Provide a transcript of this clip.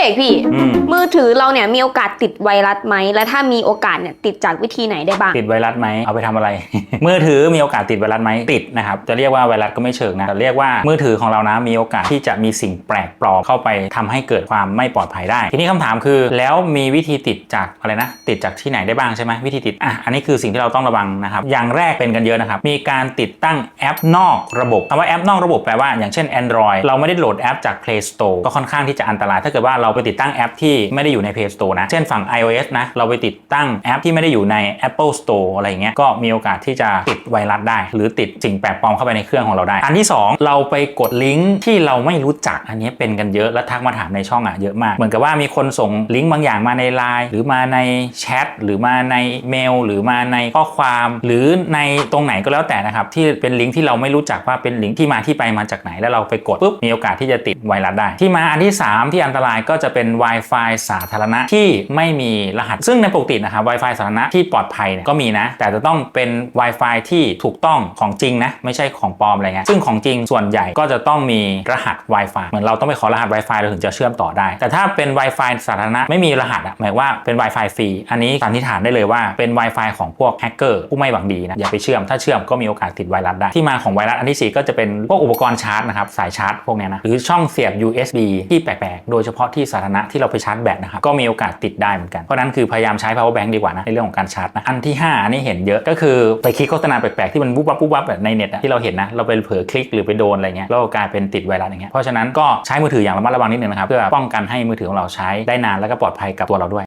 เอกพี่ อืม มือถือเราเนี่ยมีโอกาสติดไวรัสไหม และถ้ามีโอกาสเนี่ยติดจากวิธีไหนได้บ้าง ติดไวรัสไหมเอาไปทำอะไร มือถือมีโอกาสติดไวรัสไหมติดนะครับ จะเรียกว่าไวรัสก็ไม่เชิงนะแต่เรียกว่ามือถือของเรานะมีโอกาสที่จะมีสิ่งแปลกปลอมเข้าไปทำให้เกิดความไม่ปลอดภัยได้ ทีนี้คำถามคือ แล้วมีวิธีติดจากอะไรนะ ติดจากที่ไหนได้บ้างใช่ไหมวิธีติดอะอันนี้คือสิ่งที่เราต้องระวังนะครับ อย่างแรกเป็นกันเยอะนะครับ มีการติดตั้งแอปนอกระบบคำว่าแอปนอกระบบแปลว่าอย่างเช่น Android เราไม่ได้โหลดแอปจาก Play Store ก็ค่อนข้างที่จะอันตราย ถ้าเกิดว่าเราไปติดตั้งแอปที่ไม่ได้อยู่ใน Play Store นะ เช่นฝั่ง iOS นะ เราไปติดตั้งแอปที่ไม่ได้อยู่ใน Apple Store อะไรอย่างเงี้ย ก็มีโอกาสที่จะติดไวรัสได้ หรือติดสิ่งแปลกปลอมเข้าไปในเครื่องของเราได้ อันที่ 2 เราไปกดลิงก์ที่เราไม่รู้จัก อันนี้เป็นกันเยอะ และทักมาถามในช่องอะเยอะมาก เหมือนกับว่ามีคนส่งลิงก์บางอย่างมาในไลน์หรือมาในแชทหรือมาในเมลหรือมาในข้อความ หรือในตรงไหนก็แล้วแต่นะครับที่เป็นลิงก์ที่เราไม่รู้จักว่าเป็นลิงก์ที่มาที่ไปมาจากไหนแล้วเราไปกดปุ๊บมีโอกาสที่จะติดไวรัสได้ ที่มาอันที่ 3 ที่อันตรายก็จะเป็น Wi-Fi สาธารณะที่ไม่มีรหัส ซึ่งในปกตินะครับ Wi-Fi สาธารณะที่ปลอดภัยก็มีนะ แต่จะต้องเป็น Wi-Fi ที่ถูกต้องของจริงนะ ไม่ใช่ของปลอมอะไรเงี้ยซึ่งของจริงส่วนใหญ่ก็จะต้องมีรหัส Wi-Fi เหมือนเราต้องไปขอรหัส Wi-Fi เราถึงจะเชื่อมต่อได้ แต่ถ้าเป็น Wi-Fi สาธารณะไม่มีรหัสอะหมายว่าเป็น Wi-Fi ฟรีอันนี้สันนิษฐานได้เลยว่าเป็น Wi-Fi ของพวกแฮกเกอร์ผู้ไม่หวังดีนะอย่าไปเชื่อมถ้าเชื่อมก็มีโอกาสติดไวรัสได้ที่มาของไวรัสอันที่สี่ก็จะเป็นพวกอุปกรณ์ชาร์จนะครับสายชาร์จพวกนี้นะหรือช่องเสียบ USB ที่แปลกๆ โดยเฉพาะที่สาธารณะที่เราไปชาร์จแบตนะครับก็มีโอกาสติดได้เหมือนกัน เพราะนั้นคือพยายามใช้ power bank ดีกว่านะในเรื่องของการชาร์จนะอันที่ห้าอันนี้เห็นเยอะก็คือไปคลิกโฆษณาแปลกๆที่มันวุบวับวุบวับแบบในเน็ตอะที่เราเห็นนะเราไปเผลอคลิกหรือไปโดนอะไรเงี้ยแล้วก็กลายเป็นติดไวรัสอย่างเงี้ยเพราะฉะนั้นก็ใช้มือถืออย่างระมัดระวังนิดนึงนะครับเพื่อป้องกันให้มือถือของเราใช้ได้นานแล้วก็ปลอดภัยกับตัวเราด้วย